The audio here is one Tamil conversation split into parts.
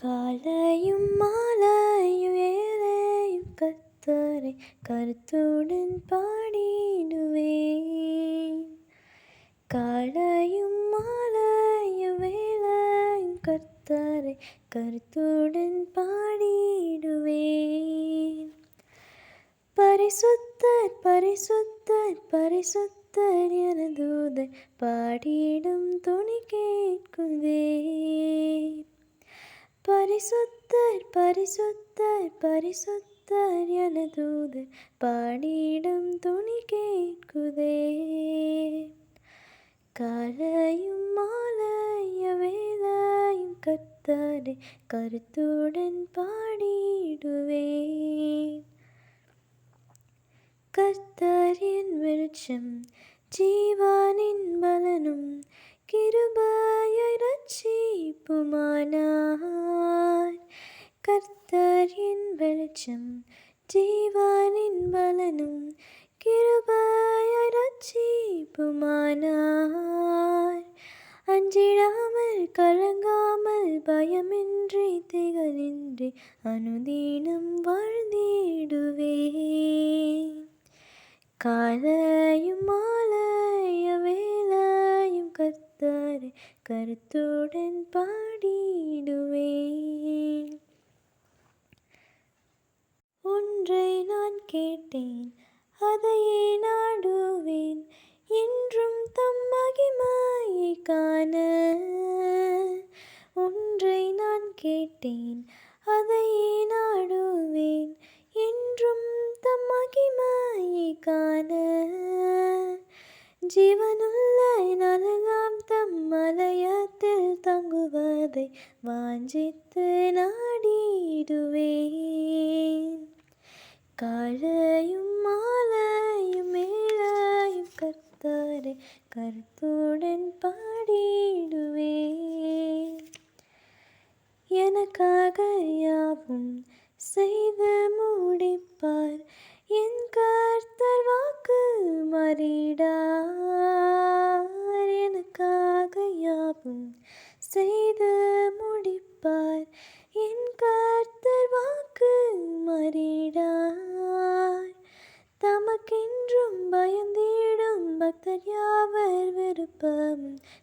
காலையும் மாலையும் ஏழையும் கத்தரை கருத்துடன் பாடிடுவேன் காலையும் மாலையும் வேலையும் கத்தரை கருத்துடன் பாடிடுவேன் பரிசுத்தர் பரிசுத்தர் பரிசுத்தர் என தூதர் பாடிடும் துணி கேட்குதே பரிசுத்தர் பரிசுத்தர் பரிசுத்தர் என தூதர் பாடியிடம் துணி கேட்குதே. காலையும் மாலைய வேலையும் கத்தாரே கருத்துடன் பாடிடுவேன் கர்த்தரின் வெளிச்சம் ஜீவானின் பலனும் கிருபாய ரட்சிப்புமானார் கர்த்தரின் வெளிச்சம் ஜீவனின் பலனும் கிருபையை அஞ்சிடாமல் கலங்காமல் பயமின்றி திகழின்றி அனுதீனம் வாழ்ந்திடுவே காலையும் மாலைய வேலையும் கர்த்தரை கருத்துடன் பாடிடுவேன் ஒன்றை நான் கேட்டேன். அதையே நாடுவேன். என்றும் தம் மகிமையை காண. ஒன்றை நான் கேட்டேன். அதையே நாடுவேன். என்றும் தம் மகிமையை காண. ஜீவனுள்ள நலலாம் தம் மலையத்தில் தங்குவதை வாஞ்சித்து நாடிடுவேன். காலையும் மாலையும் மேலையும் கர்த்தரை கருத்துடன் பாடிடுவேன். எனக்காக யாவும் செய்து முடிப்பார். என் கர்த்தர் வாக்கு மறிடார். எனக்காக யாவும் செய்து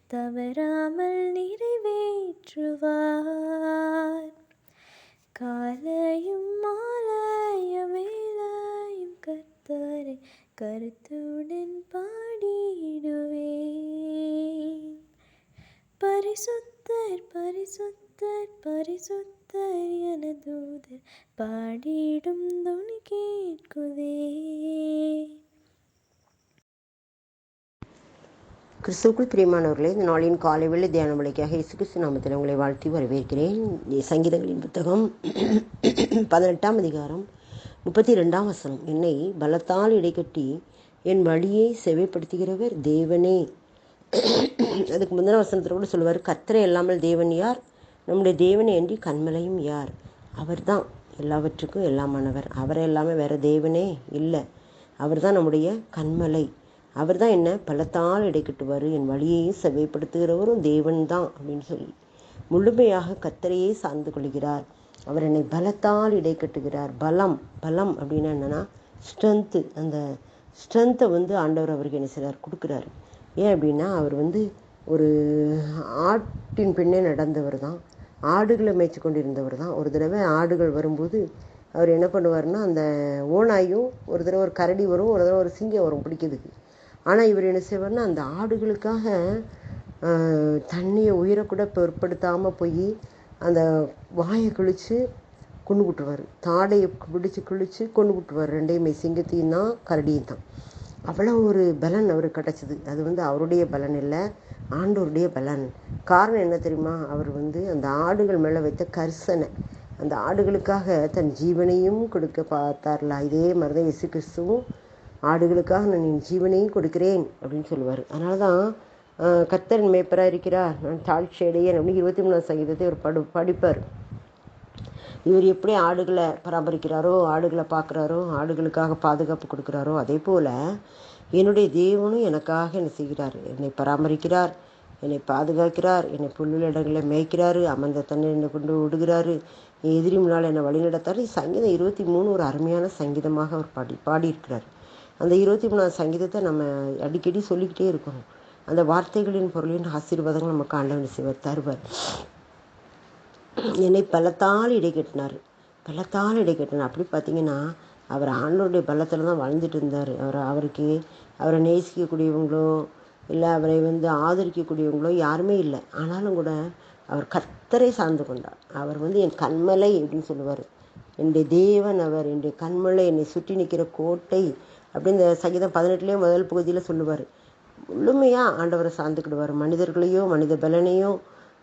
தவறாமல் நிறைவேற்றுவார். காலையும் மாலைய வேலையும் கர்த்தரை கருத்துடன் பாடிடுவேன். பரிசுத்தர் பரிசுத்தர் பரிசுத்தர் என தூதர் பாடிடும் துணி கேட்குதே. கிறிஸ்துக்குள் பிரியமானவர்களே இந்த நாளின் காலை வெள்ளி தியான வழிக்காக இயேசு கிறிஸ்து நாமத்தில் உங்களை வாழ்த்தி வரவேற்கிறேன். சங்கீதங்களின் புத்தகம் பதினெட்டாம் அதிகாரம் முப்பத்தி ரெண்டாம் வசனம். என்னை பலத்தால் இடைக்கட்டி என் வழியை செவைப்படுத்துகிறவர் தேவனே. அதுக்கு முந்தின வசனத்தில் கூட சொல்லுவார் கத்திரை இல்லாமல் தேவன் யார்? நம்முடைய தேவனை அன்றி கண்மலையும் யார்? அவர் தான் எல்லாவற்றுக்கும் எல்லாமானவர். அவரை எல்லாமே வேறு தேவனே இல்லை. அவர் தான் நம்முடைய கண்மலை அவர் தான் என்ன பலத்தால் இடைக்கட்டுவார் என் வழியையும் செவைப்படுத்துகிறவரும் தேவன் தான் அப்படின்னு சொல்லி. முழுமையாக கத்தரையே சார்ந்து கொள்கிறார். அவர் என்னை பலத்தால் இடைக்கட்டுகிறார். பலம் பலம் அப்படின்னா என்னென்னா ஸ்ட்ரென்த்து அந்த ஸ்ட்ரென்த்தை வந்து ஆண்டவர் அவருக்கு என்ன செய்கிறார் கொடுக்குறாரு. ஏன் அப்படின்னா அவர் வந்து ஒரு ஆட்டின் பின்னே நடந்தவர் தான் ஆடுகளை மேய்ச்சி கொண்டிருந்தவர் தான் ஒரு தடவை ஆடுகள் வரும்போது அவர் என்ன பண்ணுவார்னா அந்த ஓனாயும் ஒரு தடவை ஒரு கரடி வரும் ஒரு தடவை ஒரு சிங்கம் வரும் பிடிக்கிறதுக்கு. ஆனால் இவர் என்ன செய்வார்னா அந்த ஆடுகளுக்காக தண்ணியை உயிரை கூட பொருட்படுத்தாமல் போய் அந்த வாயை கிழித்து கொண்டு விட்டுருவார் தாடையை பிடிச்சி கிழித்து கொண்டு விட்டுருவார் ரெண்டையுமே சிங்கத்தையும் தான் கரடியும் தான். அவ்வளோ ஒரு பலன் அவருக்கு கிடச்சிது. அது வந்து அவருடைய பலன் இல்லை ஆண்டோருடைய பலன். காரணம் என்ன தெரியுமா? அவர் வந்து அந்த ஆடுகள் மேலே வைத்த கரிசனை. அந்த ஆடுகளுக்காக தன் ஜீவனையும் கொடுக்க பார்த்தார்ல. இதே மாதிரி தான் இயேசு கிறிஸ்துவும் ஆடுகளுக்காக நான் என் ஜீவனையும் கொடுக்கிறேன் அப்படின்னு சொல்லுவார். அதனால தான் கத்தரன் மேப்பராக இருக்கிறார். நான் தாழ்ச்சி அடையேன் அப்படின்னு இருபத்தி மூணாம் சங்கீதத்தை அவர் படு படிப்பார். இவர் எப்படி ஆடுகளை பராமரிக்கிறாரோ ஆடுகளை பார்க்குறாரோ ஆடுகளுக்காக பாதுகாப்பு கொடுக்குறாரோ அதே போல் என்னுடைய தேவனும் எனக்காக என்ன செய்கிறார். என்னை பராமரிக்கிறார் என்னை பாதுகாக்கிறார் என்னை புல்லுள்ள இடங்களை மேய்க்கிறாரு அமர்ந்த தண்ணீர் என்னை கொண்டு விடுகிறாரு எதிரி முன்னால் என்னை வழிநடத்தார் சங்கீதம் இருபத்தி மூணு ஒரு அருமையான சங்கீதமாக அவர் பாடி பாடியிருக்கிறார். அந்த இருபத்தி மூணாவது சங்கீதத்தை நம்ம அடிக்கடி சொல்லிக்கிட்டே இருக்கணும். அந்த வார்த்தைகளின் பொருளின் ஆசீர்வாதங்கள் நமக்கு ஆண்டவன் செய்வார் தருவார். என்னை பலத்தால் இடைக்கட்டினார் பலத்தால் இடைகட்டினார் அப்படி பார்த்தீங்கன்னா அவர் ஆண்டோருடைய பலத்தில் தான் வாழ்ந்துட்டு இருந்தார். அவர் அவருக்கு அவரை நேசிக்கக்கூடியவங்களோ இல்லை அவரை வந்து ஆதரிக்கக்கூடியவங்களோ யாருமே இல்லை. ஆனாலும் கூட அவர் கத்தரை சார்ந்து கொண்டார். அவர் வந்து என் கண்மலை அப்படின்னு சொல்லுவார். என்னுடைய தேவன் அவர். என்னுடைய கண்மலை என்னை சுற்றி நிற்கிற கோட்டை அப்படின்னு இந்த சங்கீதம் பதினெட்டுலேயே முதல் பகுதியில் சொல்லுவார். முழுமையாக ஆண்டவரை சார்ந்துக்கிடுவார். மனிதர்களையோ மனித பலனையோ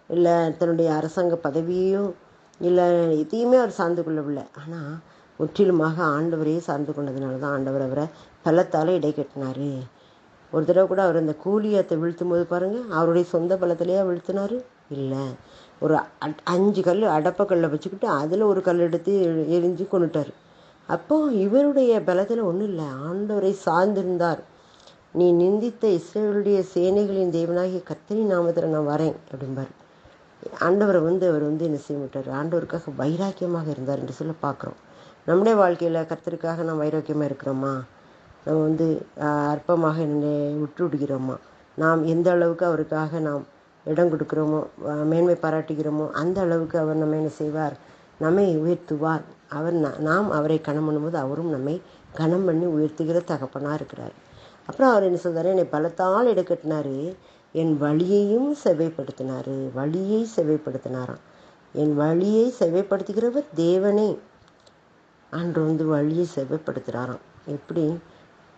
இல்லை தன்னுடைய அரசாங்க பதவியையோ இல்லை எதையுமே அவர் சார்ந்து கொள்ளவில்லை. ஆனால் முற்றிலுமாக ஆண்டவரையே சார்ந்து கொண்டதுனால தான் ஆண்டவர் அவரை பலத்தால் இடை கட்டினார். ஒரு தடவை கூட அவர் அந்த கூலியத்தை வீழ்த்தும் போது பாருங்கள் அவருடைய சொந்த பலத்திலேயே வீழ்த்தினார்? இல்லை. ஒரு அட்- அஞ்சு கல் அடப்பக்கல்லை வச்சுக்கிட்டு அதில் ஒரு கல் எடுத்து எரிஞ்சு கொண்டுட்டார் அப்போ இவருடைய பலத்தில் ஒன்றும் இல்லை. ஆண்டவரை சார்ந்திருந்தார். நீ நிந்தித்த இஸ்ரேலுடைய சேனைகளின் தேவனாகிய கத்திரி நாமத்தில் நான் வரேன் அப்படிம்பார். ஆண்டவரை வந்து அவர் வந்து என்ன செய்ய மாட்டார்? ஆண்டவருக்காக வைராக்கியமாக இருந்தார் என்று சொல்ல பார்க்குறோம். நம்முடைய வாழ்க்கையில் கர்த்தருக்காக நாம் வைராக்கியமாக இருக்கிறோமா? நம்ம வந்து அற்பமாக என்னை விட்டு விடுகிறோமா? நாம் எந்த அளவுக்கு அவருக்காக நாம் இடம் கொடுக்குறோமோ மேன்மை பாராட்டுகிறோமோ அந்த அளவுக்கு அவர் நம்ம என்ன செய்வார்? நம்மை உயர்த்துவார். அவர் நாம் அவரை கனம் பண்ணும்போது அவரும் நம்மை கனம் பண்ணி உயர்த்துகிற தகப்பனாக இருக்கிறார். அப்புறம் அவர் என்ன சொல்கிறார் என்னை பலத்தால் எடுக்கட்டினார். என் வழியையும் செவைப்படுத்தினார். வழியை செவைப்படுத்தினாராம். என் வழியை செவைப்படுத்துகிறவர் தேவனே. அன்று வந்து வழியை செவைப்படுத்துகிறாராம் எப்படி?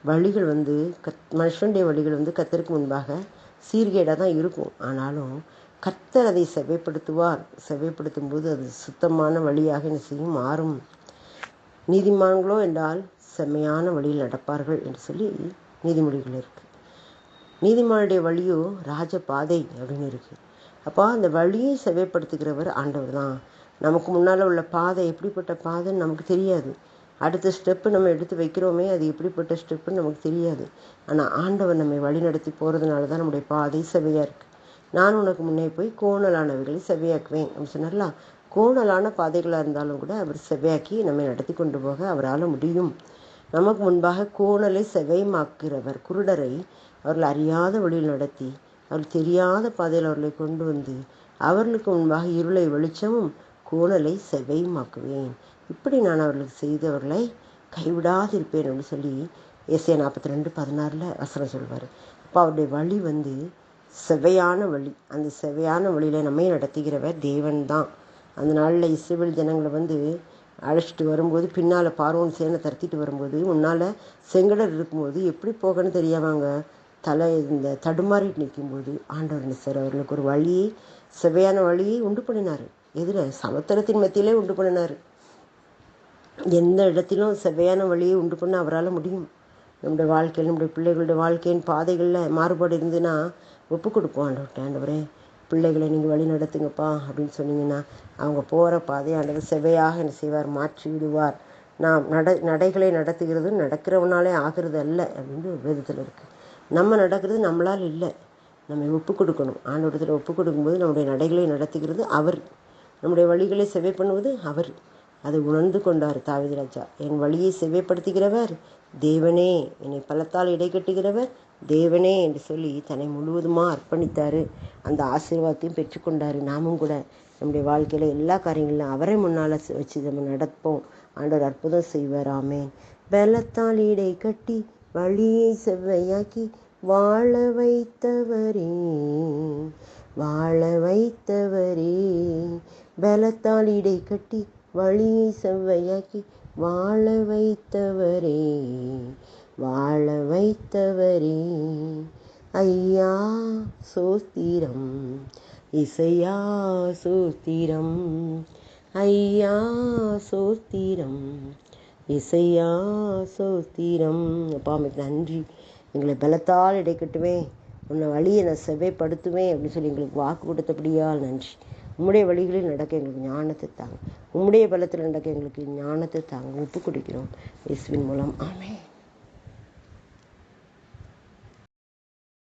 வழிகள் வந்து கத் மனுஷனுடைய வழிகள் வந்து கத்தருக்கு முன்பாக சீர்கேடாக தான் இருக்கும். ஆனாலும் கர்த்தர் அதை செவைப்படுத்துவார். செவைப்படுத்தும் போது அது சுத்தமான வழியாக என்ன செய்யும்? மாறும். நீதிமான்களோ என்றால் செம்மையான வழியில் நடப்பார்கள் என்று சொல்லி நீதிமொழிகள் இருக்குது நீதிமானுடைய வழியோ ராஜபாதை அப்படின்னு இருக்குது அப்போ அந்த வழியை செவைப்படுத்துகிறவர் ஆண்டவர் தான். நமக்கு முன்னால் உள்ள பாதை எப்படிப்பட்ட பாதைன்னு நமக்கு தெரியாது. அடுத்த ஸ்டெப்பு நம்ம எடுத்து வைக்கிறோமே அது எப்படிப்பட்ட ஸ்டெப்புன்னு நமக்கு தெரியாது. ஆனால் ஆண்டவர் நம்மை வழி நடத்தி போகிறதுனால தான் நம்முடைய பாதை செவையாக இருக்குது நான் உனக்கு முன்னே போய் கோணலானவைகளை செவையாக்குவேன் அப்படின்னு சொன்னார்லாம் கோணலான பாதைகளாக இருந்தாலும் கூட அவர் செவ்வையாக்கி நம்மை நடத்தி கொண்டு போக அவரால் முடியும். நமக்கு முன்பாக கோணலை செவைமாக்குகிறவர் குருடரை அவர்கள் அறியாத வழியில் நடத்தி அவர்கள் தெரியாத பாதையில் அவர்களை கொண்டு வந்து அவர்களுக்கு முன்பாக இருளை வெளிச்சமும் கோணலை செவைமாக்குவேன் இப்படி நான் அவர்களுக்கு செய்தவர்களை கைவிடாதிருப்பேன் அப்படின்னு சொல்லி எஸ்ஏ நாற்பத்தி ரெண்டு பதினாறில் வசனம் சொல்வார். அப்போ அவருடைய வழி வந்து செவையான வழி. அந்த செவையான வழியில் நம்மை நடத்துகிறவர் தேவன் தான் அந்த நாளில் இஸ்ரேல் ஜனங்களை வந்து அழைச்சிட்டு வரும்போது பின்னால் பார்வோன் சேனை தரத்திட்டு வரும்போது முன்னால் செங்கடல் இருக்கும்போது எப்படி போகணும்னு தெரியாமங்க தலை இந்த தடுமாறிட்டு நிற்கும்போது ஆண்டவர் சார் அவர்களுக்கு ஒரு வழியை செவையான வழியை உண்டு பண்ணினார். எதில்? சமுத்திரத்தின் மத்தியிலே உண்டு பண்ணினார். எந்த இடத்திலும் செவ்வையான வழியை உண்டு பண்ண அவரால் முடியும். நம்முடைய வாழ்க்கையில் நம்முடைய பிள்ளைகளுடைய வாழ்க்கையின் பாதைகளில் மாறுபாடு இருந்துன்னா ஒப்பு கொடுப்போம் ஆண்டவர்கிட்ட ஆண்டவரே. பிள்ளைகளை நீங்கள் வழி நடத்துங்கப்பா அப்படின்னு சொன்னீங்கன்னா அவங்க போகிற பாதை ஆண்டவர் செவையாக என்ன செய்வார்? மாற்றி விடுவார். நாம் நட நடைகளை நடத்துகிறது நடக்கிறவனாலே ஆகிறது அல்ல அப்படின்னு விதத்தில் இருக்குது நம்ம நடக்கிறது நம்மளால் இல்லை. நம்ம ஒப்பு கொடுக்கணும் ஆண்டவரத்தில் ஒப்பு கொடுக்கும்போது நம்முடைய நடைகளை நடத்துகிறது அவர். நம்முடைய வழிகளை செவை பண்ணுவது அவர். அதை உணர்ந்து கொண்டார் தாவீது ராஜா. என் வழியை செவைப்படுத்துகிறவர் தேவனே. என்னை பலத்தால் இடை கட்டுகிறவர் தேவனே என்று சொல்லி தன்னை முழுவதுமாக அர்ப்பணித்தார். அந்த ஆசீர்வாதத்தையும் பெற்றுக்கொண்டார். நாமும் கூட நம்முடைய வாழ்க்கையில் எல்லா காரியங்களும் அவரை முன்னால் வச்சு நம்ம நடப்போம். ஆண்டவர் அற்புதம் செய்வார். ஆமேன். பலத்தால் இடை கட்டி வழியை செவ்வையாக்கி வாழ வைத்தவரே வாழ வைத்தவரே. பலத்தால் இடை கட்டி வழியை செவ்வையாக்கி வாழ வைத்தவரே. வாழ வைத்தவரே. ஐயா சோத்திரம் இசையா சோஸ்திரம் ஐயா சோஸ்திரம் இசையா சோத்திரம். அப்பா அமைக்கு நன்றி. எங்களை பலத்தால் இடைக்கட்டுமே உன்னை வழியை நான் செவ்வைப்படுத்துவேன் அப்படின்னு சொல்லி எங்களுக்கு வாக்கு கொடுத்தபடியால் நன்றி. உம்முடைய வழிகளில் நடக்க எங்களுக்கு ஞானத்தை தாங்க. உம்முடைய பலத்தில் நடக்க எங்களுக்கு ஞானத்தை தாங்க. ஒப்பு கொடுக்கிறோம். இயேசுவின் மூலம். ஆமே